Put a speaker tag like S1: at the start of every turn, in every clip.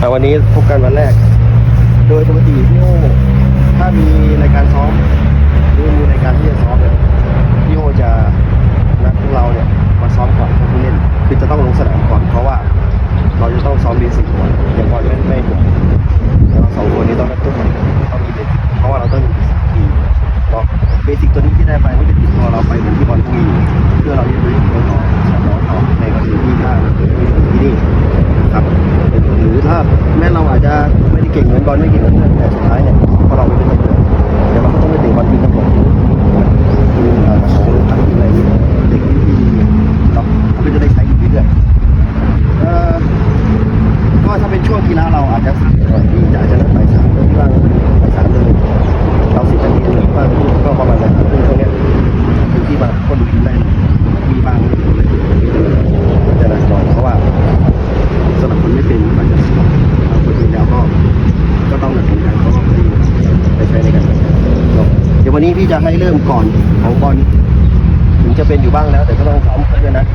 S1: อ่วันนี้พบกันวันแรก โดยปกติพี่โอถ้ามีรายการซ้อมหรือมีรายการที่จะซ้อมเนี่ยพี่โอจะนัดพวกเราเนี่ยมาซ้อมก่อนเพื่อผู้เล่น คือจะต้องลงสนามก่อนเพราะว่า เราจะต้องซ้อมเบสิกก่อนอย่างบอลไม่ไม่ห่วงแต่เราสองคนนี้ต้องต้องต้องมีเบสิกเพราะว่าเราต้องมีทีเนาะเบสิกตัวนี้ที่ได้ไปนี่เป็นติดตัวเราไปเหมือน บอลไม่ก่เหมือนเพื่อนแต่สุดท้ายเนี่ยพอเราไปเป็นนักเตะเดี๋ยวเราก็ต้องไปเตะบอลทีมกันก่อนทีมเอ่อของลูกทีมอะไรนี้เด็กที่ดีเนาะเราก็จะได้ใช้อยู่เรื่อยๆเอ่อก็ถ้าเป็นช่วงกีฬาเราอาจจะสายหน่อยที่อาจจะนัดไปสามเรื่องบ้างไปสามเลยเราสิบนาทีหรือบ้าก็ประมาณนั้นซึ่งตรงเนี้ยคือที่มาก็ดูได้มีบางมันจะหนักหน่อยเพราะว่าสำหรับคนไม่เป็น วันนี้พี่จะให้เริ่มก่อนของบอลถึงจะเป็นอยู่บ้างแล้ว แต่ก็ต้องซ้อมเพื่อนนะ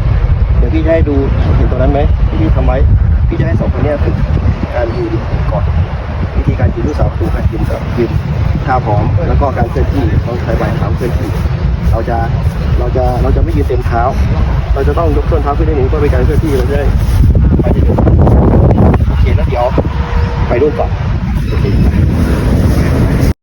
S1: เดี๋ยวพี่จะให้ดูเห็นตัวนั้นไหมที่พี่ทำไว้ พี่จะให้สองคนนี้ฝึกการยืนก่อนวิธีการยืนลูกสาวตูการยืนกับยืนท่าพร้อมแล้วก็การเคลื่อนที่ต้องใช้ใบเท้าเคลื่อนที่เราจะเราจะเราจะไม่ยืนเต็มเท้า เราจะต้องยกส้นเท้าขึ้นนิดนึงเพื่อเป็นการเคลื่อนที่เราจะได้ไปได้เร็วโอเคแล้วเดี๋ยวไปรูปก่อนโอเค